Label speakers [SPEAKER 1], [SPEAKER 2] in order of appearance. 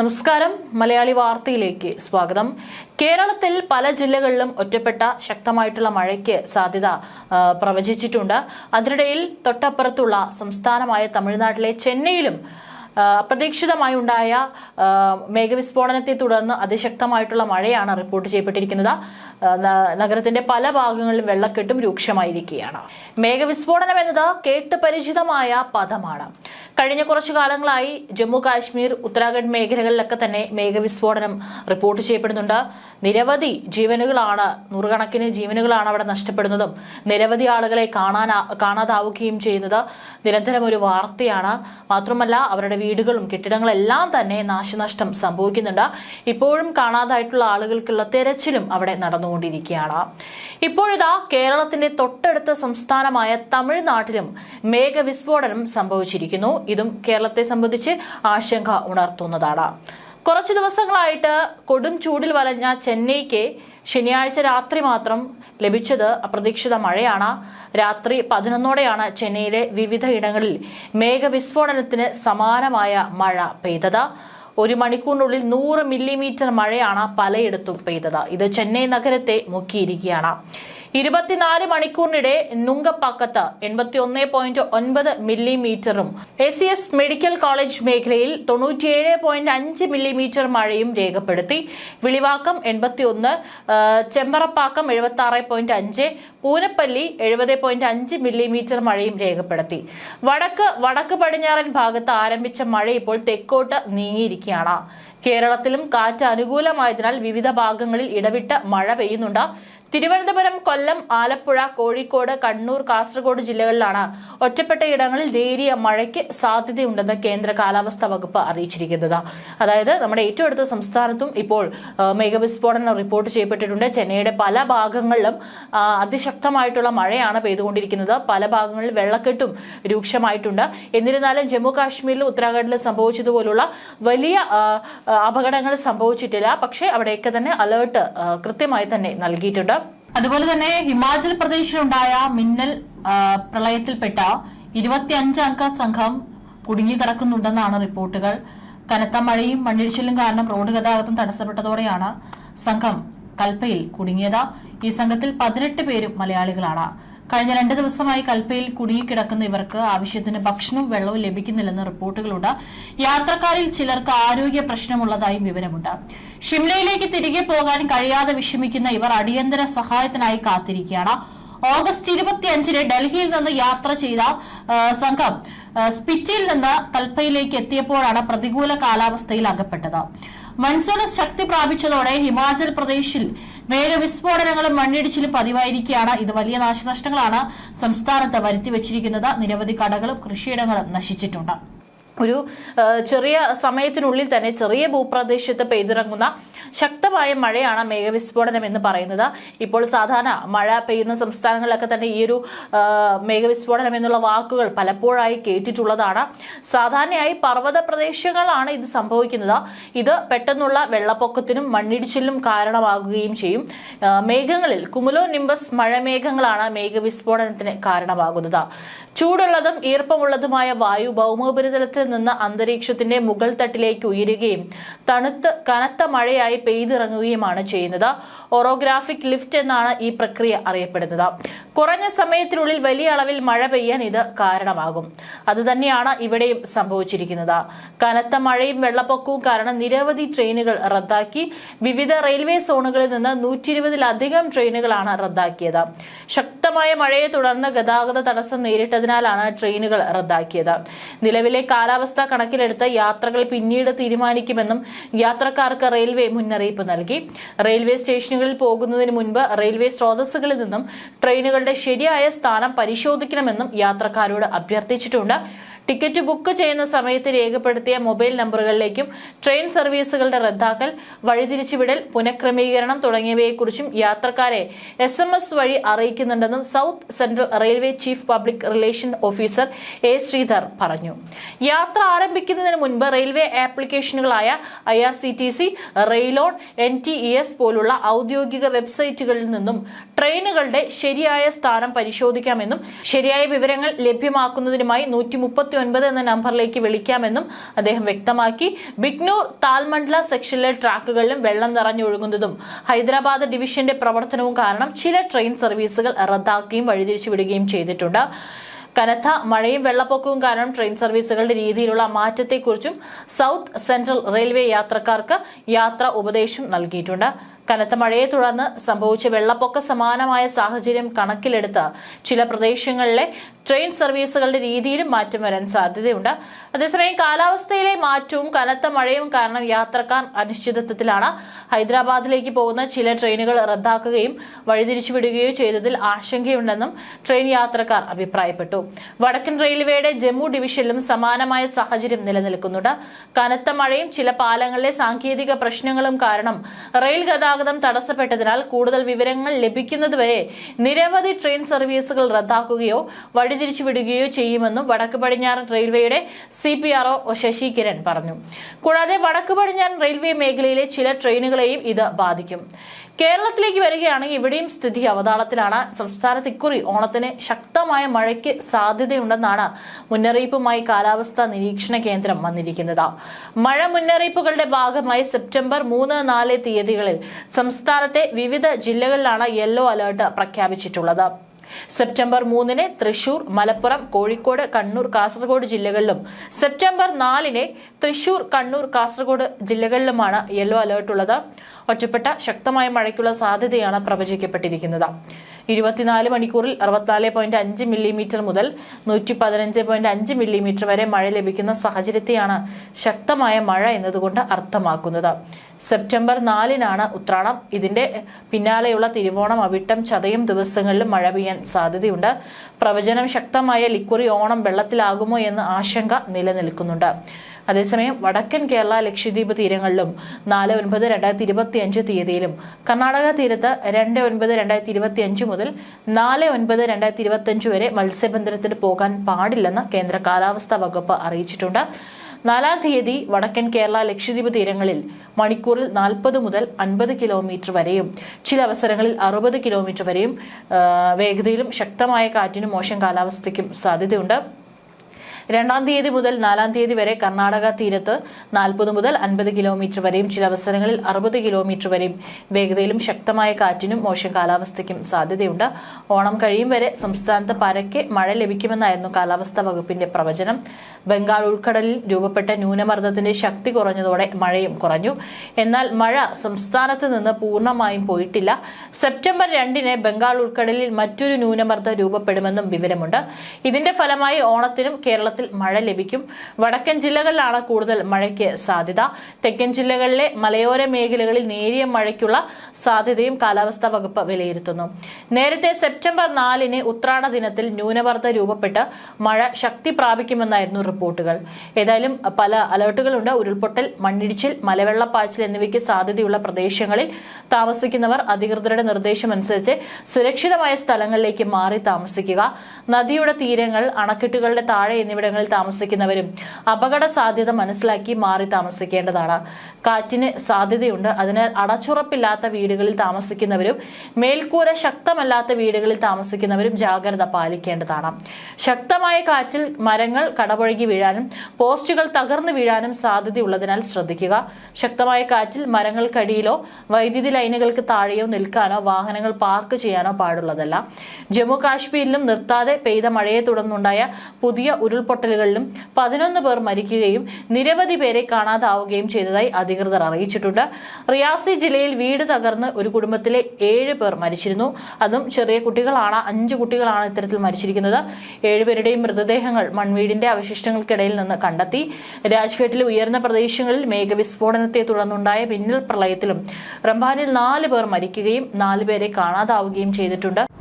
[SPEAKER 1] നമസ്കാരം മലയാളി വാർത്തയിലേക്ക് സ്വാഗതം കേരളത്തിൽ പല ജില്ലകളിലും ഒറ്റപ്പെട്ട ശക്തമായിട്ടുള്ള മഴയ്ക്ക് സാധ്യത പ്രവചിച്ചിട്ടുണ്ട് അതിനിടയിൽ തൊട്ടപ്പുറത്തുള്ള സംസ്ഥാനമായ തമിഴ്നാട്ടിലെ ചെന്നൈയിലും അപ്രതീക്ഷിതമായി ഉണ്ടായ മേഘവിസ്ഫോടനത്തെ തുടർന്ന് അതിശക്തമായിട്ടുള്ള മഴയാണ് റിപ്പോർട്ട് ചെയ്യപ്പെട്ടിരിക്കുന്നത് നഗരത്തിന്റെ പല ഭാഗങ്ങളിലും വെള്ളക്കെട്ടും രൂക്ഷമായിരിക്കുകയാണ് മേഘവിസ്ഫോടനം എന്നത് കേട്ട് പരിചിതമായ പദമാണ് കഴിഞ്ഞ കുറച്ചു കാലങ്ങളായി ജമ്മു കാശ്മീർ ഉത്തരാഖണ്ഡ് മേഖലകളിലൊക്കെ തന്നെ മേഘവിസ്ഫോടനം റിപ്പോർട്ട് ചെയ്യപ്പെടുന്നുണ്ട് നിരവധി ജീവനുകളാണ് നൂറുകണക്കിന് ജീവനുകളാണ് അവിടെ നഷ്ടപ്പെടുന്നതും നിരവധി ആളുകളെ കാണാനാ കാണാതാവുകയും ചെയ്യുന്നത് നിരന്തരം ഒരു വാർത്തയാണ് മാത്രമല്ല അവരുടെ വീടുകളും കെട്ടിടങ്ങളെല്ലാം തന്നെ നാശനഷ്ടം സംഭവിക്കുന്നുണ്ട് ഇപ്പോഴും കാണാതായിട്ടുള്ള ആളുകൾക്കുള്ള തെരച്ചിലും അവിടെ നടന്നുകൊണ്ടിരിക്കുകയാണ് ഇപ്പോഴിതാ കേരളത്തിന്റെ തൊട്ടടുത്ത സംസ്ഥാനമായ തമിഴ്നാട്ടിലും മേഘവിസ്ഫോടനം സംഭവിച്ചിരിക്കുന്നു ഇതും കേരളത്തെ സംബന്ധിച്ച് ആശങ്ക ഉണർത്തുന്നതാണ് കുറച്ചു ദിവസങ്ങളായിട്ട് കൊടും ചൂടിൽ വലഞ്ഞ ചെന്നൈക്ക് ശനിയാഴ്ച രാത്രി മാത്രം ലഭിച്ചത് അപ്രതീക്ഷിത മഴയാണ് രാത്രി പതിനൊന്നോടെയാണ് ചെന്നൈയിലെ വിവിധ ഇടങ്ങളിൽ മേഘവിസ്ഫോടനത്തിന് സമാനമായ മഴ പെയ്തത് ഒരു മണിക്കൂറിനുള്ളിൽ നൂറ് മില്ലിമീറ്റർ മഴയാണ് പലയിടത്തും പെയ്തത് ഇത് ചെന്നൈ നഗരത്തെ മുക്കിയിരിക്കുകയാണ് ഇരുപത്തിനാല് മണിക്കൂറിനിടെ നുങ്കപ്പാക്കത്ത് എൺപത്തി ഒന്ന് പോയിന്റ് ഒൻപത് മില്ലിമീറ്ററും A C S medical college മേഖലയിൽ തൊണ്ണൂറ്റിയേഴ് പോയിന്റ് അഞ്ച് മില്ലിമീറ്റർ മഴയും രേഖപ്പെടുത്തി വിളിവാക്കം ഒന്ന് ചെമ്പറപ്പാക്കം എഴുപത്തി ആറ് പോയിന്റ് അഞ്ച് പൂനപ്പല്ലി എഴുപത് പോയിന്റ് അഞ്ച് മില്ലിമീറ്റർ മഴയും രേഖപ്പെടുത്തി വടക്ക് വടക്ക് പടിഞ്ഞാറൻ ഭാഗത്ത് ആരംഭിച്ച മഴ ഇപ്പോൾ തെക്കോട്ട് നീങ്ങിയിരിക്കുകയാണ് കേരളത്തിലും കാറ്റ് അനുകൂലമായതിനാൽ വിവിധ ഭാഗങ്ങളിൽ ഇടവിട്ട് മഴ പെയ്യുന്നുണ്ട് തിരുവനന്തപുരം കൊല്ലം ആലപ്പുഴ കോഴിക്കോട് കണ്ണൂർ കാസർഗോഡ് ജില്ലകളിലാണ് ഒറ്റപ്പെട്ട ഇടങ്ങളിൽ നേരിയ മഴയ്ക്ക് സാധ്യതയുണ്ടെന്ന് കേന്ദ്ര കാലാവസ്ഥാ വകുപ്പ് അറിയിച്ചിരിക്കുന്നത് അതായത് നമ്മുടെ ഏറ്റവും അടുത്ത സംസ്ഥാനത്തും ഇപ്പോൾ മേഘവിസ്ഫോടനം റിപ്പോർട്ട് ചെയ്യപ്പെട്ടിട്ടുണ്ട് ചെന്നൈയുടെ പല ഭാഗങ്ങളിലും അതിശക്തമായിട്ടുള്ള മഴയാണ് പെയ്തുകൊണ്ടിരിക്കുന്നത് പല ഭാഗങ്ങളിൽ വെള്ളക്കെട്ടും രൂക്ഷമായിട്ടുണ്ട് എന്നിരുന്നാലും ജമ്മു കാശ്മീരിലും ഉത്തരാഖണ്ഡിലും സംഭവിച്ചതുപോലുള്ള വലിയ അപകടങ്ങൾ സംഭവിച്ചിട്ടില്ല പക്ഷേ അവിടെയൊക്കെ തന്നെ അലേർട്ട് കൃത്യമായി തന്നെ നൽകിയിട്ടുണ്ട് അതുപോലെ തന്നെ ഹിമാചൽ പ്രദേശിലുണ്ടായ മിന്നൽ പ്രളയത്തിൽപ്പെട്ട ഇരുപത്തിയഞ്ച് അംഗ സംഘം കുടുങ്ങിക്കിടക്കുന്നുണ്ടെന്നാണ് റിപ്പോർട്ടുകൾ കനത്ത മഴയും മണ്ണിടിച്ചിലും കാരണം റോഡ് ഗതാഗതം തടസ്സപ്പെട്ടതോടെയാണ് സംഘം കൽപ്പയിൽ കുടുങ്ങിയത് ഈ സംഘത്തിൽ പതിനെട്ട് പേരും മലയാളികളാണ് കഴിഞ്ഞ രണ്ട് ദിവസമായി കൽപ്പയിൽ കുടുങ്ങിക്കിടക്കുന്ന ഇവർക്ക് ആവശ്യത്തിന് ഭക്ഷണവും വെള്ളവും ലഭിക്കുന്നില്ലെന്ന് റിപ്പോർട്ടുകളുണ്ട് യാത്രക്കാരിൽ ചിലർക്ക് ആരോഗ്യ പ്രശ്നമുള്ളതായും വിവരമുണ്ട് ഷിംലയിലേക്ക് തിരികെ പോകാൻ കഴിയാതെ വിഷമിക്കുന്ന ഇവർ അടിയന്തര സഹായത്തിനായി കാത്തിരിക്കുകയാണ് ഓഗസ്റ്റ് ഇരുപത്തിയഞ്ചിന് ഡൽഹിയിൽ നിന്ന് യാത്ര ചെയ്ത സംഘം സ്പിറ്റിയിൽ നിന്ന് കൽപ്പയിലേക്ക് എത്തിയപ്പോഴാണ് പ്രതികൂല കാലാവസ്ഥയിൽ അകപ്പെട്ടത് മൺസൂൺ ശക്തി പ്രാപിച്ചതോടെ ഹിമാചൽ പ്രദേശിൽ മേഘവിസ്ഫോടനങ്ങളും മണ്ണിടിച്ചിലും പതിവായിരിക്കുകയാണ് ഇത് വലിയ നാശനഷ്ടങ്ങളാണ് സംസ്ഥാനത്ത് വരുത്തിവച്ചിരിക്കുന്നത് നിരവധി കടകളും കൃഷിയിടങ്ങളും നശിച്ചിട്ടുണ്ട് ഒരു ചെറിയ സമയത്തിനുള്ളിൽ തന്നെ ചെറിയ ഭൂപ്രദേശത്ത് പെയ്തിറങ്ങുന്ന ശക്തമായ മഴയാണ് മേഘവിസ്ഫോടനം എന്ന് പറയുന്നത് ഇപ്പോൾ സാധാരണ മഴ പെയ്യുന്ന സംസ്ഥാനങ്ങളിലൊക്കെ തന്നെ ഈ ഒരു മേഘവിസ്ഫോടനം എന്നുള്ള വാക്കുകൾ പലപ്പോഴായി കേട്ടിട്ടുള്ളതാണ് സാധാരണയായി പർവ്വത പ്രദേശങ്ങളാണ് ഇത് സംഭവിക്കുന്നത് ഇത് പെട്ടെന്നുള്ള വെള്ളപ്പൊക്കത്തിനും മണ്ണിടിച്ചിലിനും കാരണമാകുകയും ചെയ്യും മേഘങ്ങളിൽ കുമുലോ നിംബസ് മഴമേഘങ്ങളാണ് മേഘവിസ്ഫോടനത്തിന് കാരണമാകുന്നത് ചൂടുള്ളതും ഈർപ്പമുള്ളതുമായ വായു ഭൗമോപരിതലത്തിൽ നിന്ന് അന്തരീക്ഷത്തിന്റെ മുകൾ തട്ടിലേക്ക് ഉയരുകയും തണുത്ത് കനത്ത മഴയായി പെയ്തിറങ്ങുകയുമാണ് ചെയ്യുന്നത് ഒറോഗ്രാഫിക് ലിഫ്റ്റ് എന്നാണ് ഈ പ്രക്രിയ അറിയപ്പെടുന്നത് കുറഞ്ഞ സമയത്തിനുള്ളിൽ വലിയ അളവിൽ മഴ പെയ്യാൻ ഇത് കാരണമാകും അതുതന്നെയാണ് ഇവിടെയും സംഭവിച്ചിരിക്കുന്നത് കനത്ത മഴയും വെള്ളപ്പൊക്കവും കാരണം നിരവധി ട്രെയിനുകൾ റദ്ദാക്കി വിവിധ റെയിൽവേ സോണുകളിൽ നിന്ന് നൂറ്റി ഇരുപതിലധികം ട്രെയിനുകളാണ് റദ്ദാക്കിയത് ശക്തമായ മഴയെ തുടർന്ന് ഗതാഗത തടസ്സം നേരിട്ടതിനാലാണ് ട്രെയിനുകൾ റദ്ദാക്കിയത് നിലവിലെ കാലാവസ്ഥ കണക്കിലെടുത്ത് യാത്രകൾ പിന്നീട് തീരുമാനിക്കുമെന്നും യാത്രക്കാർക്ക് റെയിൽവേ മുന്നറിയിപ്പ് നൽകി റെയിൽവേ സ്റ്റേഷനുകളിൽ പോകുന്നതിന് മുൻപ് റെയിൽവേ സ്രോതസ്സുകളിൽ നിന്നും ട്രെയിനുകളുടെ ശരിയായ സ്ഥാനം പരിശോധിക്കണമെന്നും യാത്രക്കാരോട് അഭ്യർത്ഥിച്ചിട്ടുണ്ട് 있습니다. ടിക്കറ്റ് ബുക്ക് ചെയ്യുന്ന സമയത്ത് രേഖപ്പെടുത്തിയ മൊബൈൽ നമ്പറുകളിലേക്കും ട്രെയിൻ സർവീസുകളുടെ റദ്ദാക്കൽ വഴിതിരിച്ചുവിടൽ പുനഃക്രമീകരണം തുടങ്ങിയവയെക്കുറിച്ചും യാത്രക്കാരെ എസ് എം എസ് വഴി അറിയിക്കുന്നുണ്ടെന്നും south central railway chief public relation officer A Sreedhar പറഞ്ഞു യാത്ര ആരംഭിക്കുന്നതിന് മുൻപ് റെയിൽവേ ആപ്ലിക്കേഷനുകളായ I R C T C RailOne N T E S പോലുള്ള ഔദ്യോഗിക വെബ്സൈറ്റുകളിൽ നിന്നും ട്രെയിനുകളുടെ ശരിയായ സ്ഥാനം പരിശോധിക്കാമെന്നും ശരിയായ വിവരങ്ങൾ ലഭ്യമാക്കുന്നതിനുമായി നൂറ്റി തൊണ്ണൂറ്റി ഒൻപത് എന്ന നമ്പറിലേക്ക് വിളിക്കാമെന്നും അദ്ദേഹം വ്യക്തമാക്കി ബിഗ്നൂർ താൽമണ്ഡല സെക്ഷനിലെ ട്രാക്കുകളിലും വെള്ളം നിറഞ്ഞൊഴുകുന്നതും ഹൈദരാബാദ് ഡിവിഷന്റെ പ്രവർത്തനവും കാരണം ചില ട്രെയിൻ സർവീസുകൾ റദ്ദാക്കുകയും വഴിതിരിച്ചുവിടുകയും ചെയ്തിട്ടുണ്ട് കനത്ത മഴയും വെള്ളപ്പൊക്കവും കാരണം ട്രെയിൻ സർവീസുകളുടെ രീതിയിലുള്ള മാറ്റത്തെക്കുറിച്ചും സൗത്ത് സെൻട്രൽ റെയിൽവേ യാത്രക്കാർക്ക് യാത്രാ ഉപദേശം നൽകിയിട്ടുണ്ട് കനത്ത മഴയെ തുടർന്ന് സംഭവിച്ച വെള്ളപ്പൊക്ക സമാനമായ സാഹചര്യം കണക്കിലെടുത്ത് ചില പ്രദേശങ്ങളിലെ ട്രെയിൻ സർവീസുകളുടെ രീതിയിലും മാറ്റം വരാൻ സാധ്യതയുണ്ട് അതേസമയം കാലാവസ്ഥയിലെ മാറ്റവും കനത്ത മഴയും കാരണം യാത്രക്കാർ അനിശ്ചിതത്വത്തിലാണ് ഹൈദരാബാദിലേക്ക് പോകുന്ന ചില ട്രെയിനുകൾ റദ്ദാക്കുകയും വഴിതിരിച്ചുവിടുകയോ ചെയ്തതിൽ ആശങ്കയുണ്ടെന്നും ട്രെയിൻ യാത്രക്കാർ അഭിപ്രായപ്പെട്ടു വടക്കൻ റെയിൽവേയുടെ ജമ്മു ഡിവിഷനിലും സമാനമായ സാഹചര്യം നിലനിൽക്കുന്നുണ്ട് കനത്ത മഴയും ചില പാലങ്ങളിലെ സാങ്കേതിക പ്രശ്നങ്ങളും കാരണം റെയിൽ ഗതാഗതം ഗതാഗതം തടസ്സപ്പെട്ടതിനാൽ കൂടുതൽ വിവരങ്ങൾ ലഭിക്കുന്നതുവരെ നിരവധി ട്രെയിൻ സർവീസുകൾ റദ്ദാക്കുകയോ വഴിതിരിച്ചുവിടുകയോ ചെയ്യുമെന്നും വടക്കു പടിഞ്ഞാറൻ റെയിൽവേയുടെ C P R O Sashi Kiran പറഞ്ഞു കൂടാതെ വടക്കു പടിഞ്ഞാറൻ റെയിൽവേ മേഖലയിലെ ചില ട്രെയിനുകളെയും ഇത് ബാധിക്കും കേരളത്തിലേക്ക് വരികയാണെങ്കിൽ ഇവിടെയും സ്ഥിതി അവതാളത്തിലാണ് സംസ്ഥാനത്ത് ഇക്കുറി ഓണത്തിന് ശക്തമായ മഴയ്ക്ക് സാധ്യതയുണ്ടെന്നാണ് മുന്നറിയിപ്പുമായി കാലാവസ്ഥാ നിരീക്ഷണ കേന്ദ്രം വന്നിരിക്കുന്നത് മഴ മുന്നറിയിപ്പുകളുടെ ഭാഗമായി സെപ്റ്റംബർ മൂന്ന് നാല് തീയതികളിൽ സംസ്ഥാനത്തെ വിവിധ ജില്ലകളിലാണ് യെല്ലോ അലേർട്ട് പ്രഖ്യാപിച്ചിട്ടുള്ളത് സെപ്റ്റംബർ മൂന്നിന് തൃശൂർ മലപ്പുറം കോഴിക്കോട് കണ്ണൂർ കാസർഗോഡ് ജില്ലകളിലും സെപ്റ്റംബർ നാലിന് തൃശൂർ കണ്ണൂർ കാസർഗോഡ് ജില്ലകളിലുമാണ് യെല്ലോ അലേർട്ട് ഉള്ളത് ഒറ്റപ്പെട്ട ശക്തമായ മഴയ്ക്കുള്ള സാധ്യതയാണ് പ്രവചിക്കപ്പെട്ടിരിക്കുന്നത് ഇരുപത്തിനാല് മണിക്കൂറിൽ അറുപത്തിനാല് പോയിന്റ് അഞ്ച് മില്ലിമീറ്റർ മുതൽ നൂറ്റി പതിനഞ്ച് പോയിന്റ് അഞ്ച് മില്ലിമീറ്റർ വരെ മഴ ലഭിക്കുന്ന സാഹചര്യത്തെയാണ് ശക്തമായ മഴ എന്നതുകൊണ്ട് അർത്ഥമാക്കുന്നത് സെപ്റ്റംബർ നാലിനാണ് ഉത്രാടം ഇതിന്റെ പിന്നാലെയുള്ള തിരുവോണം അവിട്ടം ചതയും ദിവസങ്ങളിലും മഴ പെയ്യാൻ സാധ്യതയുണ്ട് പ്രവചനം ശക്തമായ ലിക്വറി ഓണം വെള്ളത്തിലാകുമോ എന്ന ആശങ്ക നിലനിൽക്കുന്നുണ്ട് അതേസമയം വടക്കൻ കേരള ലക്ഷദ്വീപ് തീരങ്ങളിലും നാല് ഒൻപത് രണ്ടായിരത്തി ഇരുപത്തി അഞ്ച് തീയതിയിലും കർണാടക തീരത്ത് രണ്ട് ഒൻപത് രണ്ടായിരത്തി ഇരുപത്തി അഞ്ച് മുതൽ നാല് ഒൻപത് രണ്ടായിരത്തി ഇരുപത്തി അഞ്ച് വരെ മത്സ്യബന്ധനത്തിന് പോകാൻ പാടില്ലെന്ന് കേന്ദ്ര കാലാവസ്ഥാ വകുപ്പ് അറിയിച്ചിട്ടുണ്ട് നാലാം തീയതി വടക്കൻ കേരള ലക്ഷദ്വീപ് തീരങ്ങളിൽ മണിക്കൂറിൽ നാൽപ്പത് മുതൽ അൻപത് കിലോമീറ്റർ വരെയും ചില അവസരങ്ങളിൽ അറുപത് കിലോമീറ്റർ വരെയും വേഗതയിലും ശക്തമായ കാറ്റിനും മോശം കാലാവസ്ഥയ്ക്കും സാധ്യതയുണ്ട് രണ്ടാം തീയതി മുതൽ നാലാം തീയതി വരെ കർണാടക തീരത്ത് നാൽപ്പത് മുതൽ അൻപത് കിലോമീറ്റർ വരെയും ചില അവസരങ്ങളിൽ അറുപത് കിലോമീറ്റർ വരെയും വേഗതയിലും ശക്തമായ കാറ്റിനും മോശം കാലാവസ്ഥയ്ക്കും സാധ്യതയുണ്ട് ഓണം കഴിയും വരെ സംസ്ഥാനത്ത് പരക്കെ മഴ ലഭിക്കുമെന്നായിരുന്നു കാലാവസ്ഥാ വകുപ്പിന്റെ പ്രവചനം ബംഗാൾ ഉൾക്കടലിൽ രൂപപ്പെട്ട ന്യൂനമർദ്ദത്തിന്റെ ശക്തി കുറഞ്ഞതോടെ മഴയും കുറഞ്ഞു എന്നാൽ മഴ സംസ്ഥാനത്ത് നിന്ന് പൂർണ്ണമായും പോയിട്ടില്ല സെപ്റ്റംബർ രണ്ടിന് ബംഗാൾ ഉൾക്കടലിൽ മറ്റൊരു ന്യൂനമർദ്ദം രൂപപ്പെടുമെന്നും വിവരമുണ്ട് ഇതിന്റെ ഫലമായി ഓണത്തിനും കേരളത്തിൽ മഴ ലഭിക്കും വടക്കൻ ജില്ലകളിലാണ് കൂടുതൽ മഴയ്ക്ക് സാധ്യത തെക്കൻ ജില്ലകളിലെ മലയോര മേഖലകളിൽ നേരിയ മഴയ്ക്കുള്ള സാധ്യതയും കാലാവസ്ഥാ വകുപ്പ് വിലയിരുത്തുന്നു നേരത്തെ സെപ്റ്റംബർ നാലിന് ഉത്രാട ദിനത്തിൽ ന്യൂനമർദ്ദം രൂപപ്പെട്ട് മഴ ശക്തി പ്രാപിക്കുമെന്നായിരുന്നു റിപ്പോർട്ട് റിപ്പോർട്ടുകൾ ഏതായാലും പല അലേർട്ടുകളുണ്ട് ഉരുൾപൊട്ടൽ മണ്ണിടിച്ചിൽ മലവെള്ളപ്പാച്ചിൽ എന്നിവയ്ക്ക് സാധ്യതയുള്ള പ്രദേശങ്ങളിൽ താമസിക്കുന്നവർ അധികൃതരുടെ നിർദ്ദേശം അനുസരിച്ച് സുരക്ഷിതമായ സ്ഥലങ്ങളിലേക്ക് മാറി താമസിക്കുക നദിയുടെ തീരങ്ങൾ അണക്കെട്ടുകളുടെ താഴെ എന്നിവിടങ്ങളിൽ താമസിക്കുന്നവരും അപകട സാധ്യത മനസ്സിലാക്കി മാറി താമസിക്കേണ്ടതാണ് കാറ്റിന് സാധ്യതയുണ്ട് അതിനാൽ അടച്ചുറപ്പില്ലാത്ത വീടുകളിൽ താമസിക്കുന്നവരും മേൽക്കൂര ശക്തമല്ലാത്ത വീടുകളിൽ താമസിക്കുന്നവരും ജാഗ്രത പാലിക്കേണ്ടതാണ് ശക്തമായ കാറ്റിൽ മരങ്ങൾ കടപുഴകി വീഴാനും പോസ്റ്റുകൾ തകർന്നു വീഴാനും സാധ്യതയുള്ളതിനാൽ ശ്രദ്ധിക്കുക ശക്തമായ കാറ്റിൽ മരങ്ങൾക്കടിയിലോ വൈദ്യുതി ലൈനുകൾക്ക് താഴെയോ നിൽക്കാനോ വാഹനങ്ങൾ പാർക്ക് ചെയ്യാനോ പാടുള്ളതല്ല ജമ്മു കാശ്മീരിലും നിർത്താതെ പെയ്ത മഴയെ തുടർന്നുണ്ടായ പുതിയ ഉരുൾപൊട്ടലുകളിലും പതിനൊന്ന് പേർ മരിക്കുകയും നിരവധി പേരെ കാണാതാവുകയും ചെയ്തതായി അധികൃതർ അറിയിച്ചിട്ടുണ്ട് റിയാസി ജില്ലയിൽ വീട് തകർന്ന് ഒരു കുടുംബത്തിലെ ഏഴ് പേർ മരിച്ചിരുന്നു അതും ചെറിയ കുട്ടികളാണ് അഞ്ച് കുട്ടികളാണ് ഇത്തരത്തിൽ മരിച്ചിരിക്കുന്നത് ഏഴുപേരുടെയും മൃതദേഹങ്ങൾ മൺവീടിന്റെ അവശിഷ്ടങ്ങൾ പ്രദേശങ്ങൾക്കിടയിൽ നിന്ന് കണ്ടെത്തി രാജ്ഘട്ടിലെ ഉയർന്ന പ്രദേശങ്ങളിൽ മേഘവിസ്ഫോടനത്തെ തുടർന്നുണ്ടായ മിന്നൽ പ്രളയത്തിലും റംബാനിൽ നാല് പേർ മരിക്കുകയും നാലുപേരെ കാണാതാവുകയും ചെയ്തിട്ടുണ്ട്